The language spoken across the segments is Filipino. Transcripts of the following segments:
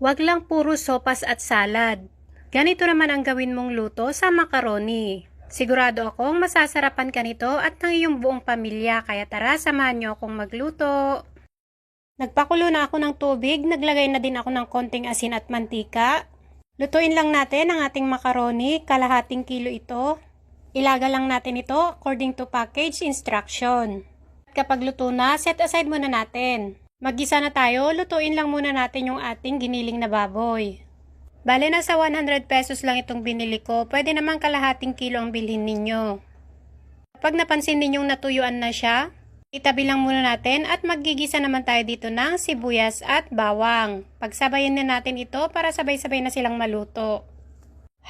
Huwag lang puro sopas at salad. Ganito naman ang gawin mong luto sa macaroni. Sigurado akong masasarapan ka nito at ng iyong buong pamilya kaya tara samahan niyo akong magluto. Nagpakulo na ako ng tubig, naglagay na din ako ng konting asin at mantika. Lutuin lang natin ang ating macaroni, kalahating kilo ito. Ilaga lang natin ito according to package instruction. Kapag luto na, set aside muna natin. Magisa na tayo, lutuin lang muna natin yung ating giniling na baboy. Bale na sa 100 pesos lang itong binili ko, pwede naman kalahating kilo ang bilhin ninyo. Kapag napansin ninyong natuyuan na siya, itabi lang muna natin at magigisa naman tayo dito ng sibuyas at bawang. Pagsabayin na natin ito para sabay-sabay na silang maluto.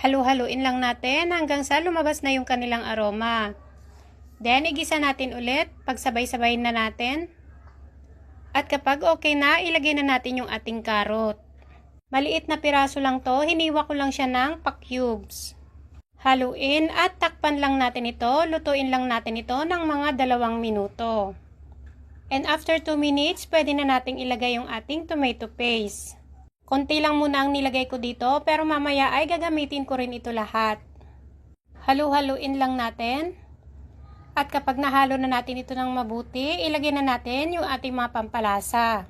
Halu-haluin lang natin hanggang sa lumabas na yung kanilang aroma. Then, igisa natin ulit, pagsabay-sabay na natin. At kapag okay na, ilagay na natin yung ating karot. Maliit na piraso lang to, hiniwa ko lang siya ng pa-cubes. Haluin at takpan lang natin ito, lutuin lang natin ito ng mga dalawang minuto. And after 2 minutes, pwede na nating ilagay yung ating tomato paste. Konti lang muna ang nilagay ko dito, pero mamaya ay gagamitin ko rin ito lahat. Halu-haluin lang natin. At kapag nahalo na natin ito ng mabuti, ilagay na natin yung ating mga pampalasa.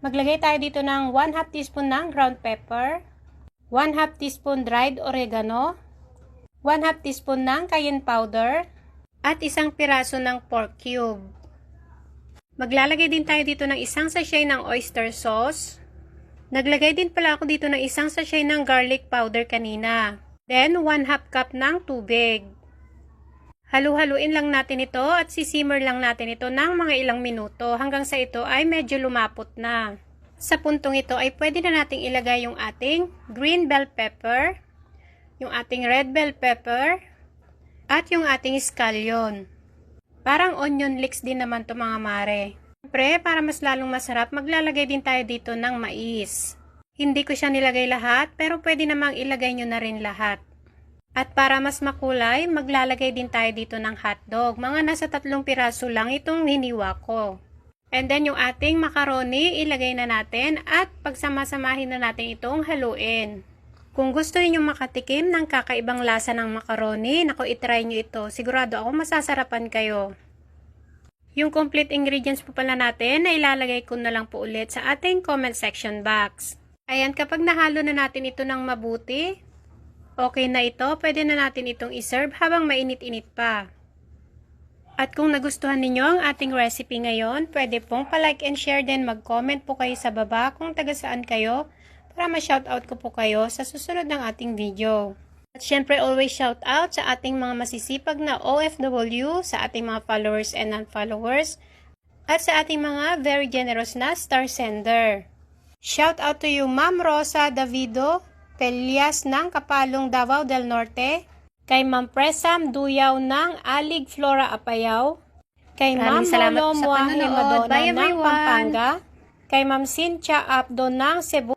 Maglagay tayo dito ng 1 half teaspoon ng ground pepper, 1 half teaspoon dried oregano, 1 half teaspoon ng cayenne powder, at isang piraso ng pork cube. Maglalagay din tayo dito ng isang sachet ng oyster sauce. Naglagay din pala ako dito ng isang sachet ng garlic powder kanina. Then, 1 half cup ng tubig. Halu-haluin lang natin ito at sisimmer lang natin ito ng mga ilang minuto hanggang sa ito ay medyo lumapot na. Sa puntong ito ay pwede na nating ilagay yung ating green bell pepper, yung ating red bell pepper, at yung ating scallion. Parang onion leeks din naman to mga mare. Siyempre, para mas lalong masarap, maglalagay din tayo dito ng mais. Hindi ko siya nilagay lahat, pero pwede namang ilagay nyo na rin lahat. At para mas makulay, maglalagay din tayo dito ng hotdog. Mga nasa tatlong piraso lang itong hiniwa ko. And then yung ating macaroni, ilagay na natin at pagsama-samahin na natin itong haluin. Kung gusto niyo makatikim ng kakaibang lasa ng macaroni, nako itry nyo ito. Sigurado ako masasarapan kayo. Yung complete ingredients po pala natin na ilalagay ko na lang po ulit sa ating comment section box. Ayan, kapag nahalo na natin ito ng mabuti, okay na ito, pwede na natin itong iserve habang mainit-init pa. At kung nagustuhan ninyo ang ating recipe ngayon, pwede pong palike and share din mag-comment po kayo sa baba kung taga saan kayo para ma-shoutout ko po kayo sa susunod ng ating video. At syempre always shout out sa ating mga masisipag na OFW, sa ating mga followers and non-followers, at sa ating mga very generous na star sender. Shout out to you Ma'am Rosa Davido, Pelias ng Kapalong Davao del Norte, kay Ma'am Presam Duyaw ng Alig Flora Apayao, kay Ma'am Molo Muahe. Madonna ng! Pampanga, kay Ma'am Cynthia Abdo ng Cebu,